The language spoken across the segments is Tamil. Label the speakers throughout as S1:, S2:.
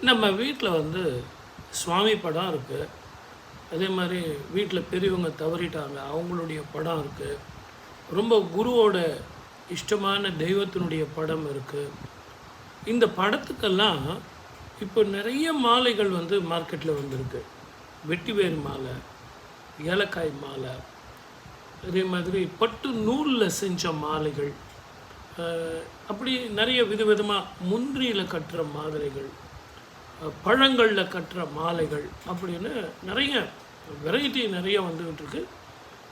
S1: நம்ம வீட்டில் வந்து சுவாமி படம் இருக்குது அதே மாதிரி வீட்டில் பெரியவங்க தவறிட்டாங்க அவங்களுடைய படம் இருக்குது ரொம்ப குருவோட இஷ்டமான தெய்வத்தினுடைய படம் இருக்குது இந்த படத்துக்கெல்லாம் இப்போ நிறைய மாலைகள் வந்து மார்க்கெட்டில் வந்திருக்கு. வெட்டிவேர் மாலை ஏலக்காய் மாலை அதே மாதிரி பட்டு நூலில் செஞ்ச மாலைகள் அப்படி நிறைய விதவிதமாக முந்திரியில் கட்டுற மாலைகள் பழங்களில் கட்டுற மாலைகள் அப்படின்னு நிறைய வெரைட்டி நிறைய வந்துக்கிட்டுருக்கு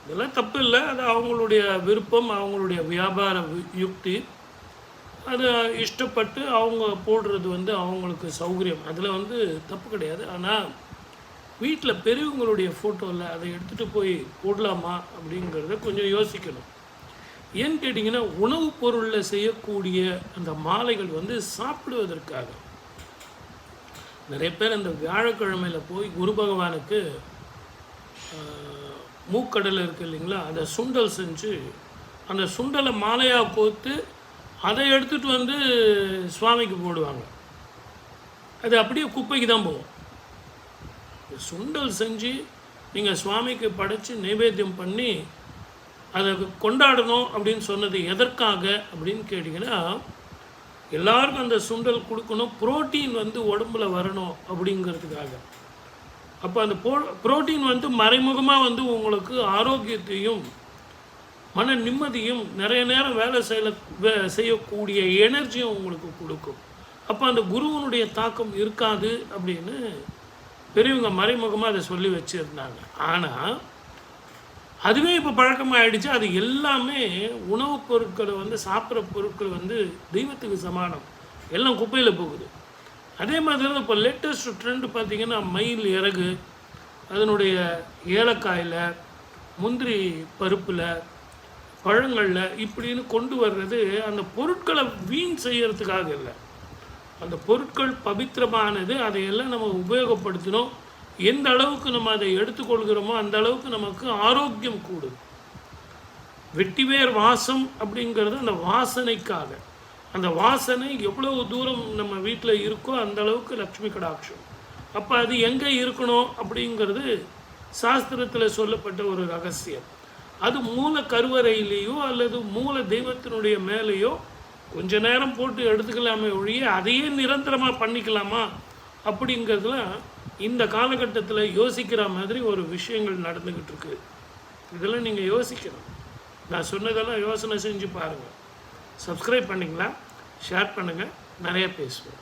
S1: இதெல்லாம் தப்பு இல்லை. அது அவங்களுடைய விருப்பம் அவங்களுடைய வியாபார யுக்தி. அதை இஷ்டப்பட்டு அவங்க போடுறது வந்து அவங்களுக்கு சௌகரியம். அதில் வந்து தப்பு கிடையாது. ஆனால் வீட்டில் பெரியவங்களுடைய ஃபோட்டோவில் அதை எடுத்துகிட்டு போய் போடலாமா அப்படிங்கிறத கொஞ்சம் யோசிக்கணும். ஏன்னு கேட்டிங்கன்னா உணவுப் பொருளில் செய்யக்கூடிய அந்த மாலைகள் வந்து சாப்பிடுவதற்காக நிறைய பேர் அந்த வியாழக்கிழமையில் போய் குரு பகவானுக்கு மூக்கடலை இருக்குது இல்லைங்களா? அதை சுண்டல் செஞ்சு அந்த சுண்டலை மாலையாக கோத்து அதை எடுத்துகிட்டு வந்து சுவாமிக்கு போடுவாங்க. அது அப்படியே குப்பைக்கு தான் போகும். சுண்டல் செஞ்சு நீங்கள் சுவாமிக்கு படைத்து நைவேத்தியம் பண்ணி அதை கொண்டாடணும் அப்படின்னு சொன்னது எதற்காக அப்படின்னு கேட்டிங்கன்னா எல்லாருக்கும் அந்த சுண்டல் கொடுக்கணும் புரோட்டீன் வந்து உடம்புல வரணும் அப்படிங்கிறதுக்காக. அப்போ அந்த போ புரோட்டீன் வந்து மறைமுகமாக வந்து உங்களுக்கு ஆரோக்கியத்தையும் மன நிம்மதியும் நிறைய நேரம் வேலை செய்யல வே- செய்யக்கூடிய எனர்ஜியும் உங்களுக்கு கொடுக்கும். அப்போ அந்த குருவனுடைய தாக்கம் இருக்காது அப்படின்னு பெரியவங்க மறைமுகமாக அதை சொல்லி வச்சுருந்தாங்க. ஆனால் அதுவே இப்போ பழக்கமாகிடுச்சு அது எல்லாமே உணவுப் பொருட்களை வந்து சாப்பிட்ற பொருட்கள் வந்து தெய்வத்துக்கு சமானம். எல்லாம் குப்பையில் போகுது. அதே மாதிரி தான் இப்போ லேட்டஸ்ட் ட்ரெண்ட் பார்த்திங்கன்னா மயில் இறகு அதனுடைய ஏலக்காயில் முந்திரி பருப்பில் பழங்களில் இப்படின்னு கொண்டு வர்றது அந்த பொருட்களை வீண் செய்கிறதுக்காக இல்லை. அந்த பொருட்கள் பவித்திரமானது அதையெல்லாம் நம்ம உபயோகப்படுத்தணும். எந்த அளவுக்கு நம்ம அதை எடுத்துக்கொள்கிறோமோ அந்த அளவுக்கு நமக்கு ஆரோக்கியம் கூடும். வெட்டிவேர் வாசம் அப்படிங்கிறது அந்த வாசனைக்காக. அந்த வாசனை எவ்வளவு தூரம் நம்ம வீட்டில் இருக்கோ அந்த அளவுக்கு லக்ஷ்மி கடாட்சம். அப்போ அது எங்கே இருக்கணும் அப்படிங்கிறது சாஸ்திரத்தில் சொல்லப்பட்ட ஒரு ரகசியம். அது மூல கருவறையிலேயோ அல்லது மூல தெய்வத்தினுடைய மேலேயோ கொஞ்ச நேரம் போட்டு எடுத்துக்கலாமே ஒழிய அதையே நிரந்தரமாக பண்ணிக்கலாமா அப்படிங்கிறதுலாம் இந்த காலகட்டத்தில் யோசிக்கிற மாதிரி ஒரு விஷயங்கள் நடந்துக்கிட்டு இருக்கு இதெல்லாம் நீங்கள் யோசிக்கணும். நான் சொன்னதெல்லாம் யோசனை செஞ்சு பாருங்கள் சப்ஸ்கிரைப் பண்ணிங்களா ஷேர் பண்ணுங்கள் நிறைய பேசுவோம்.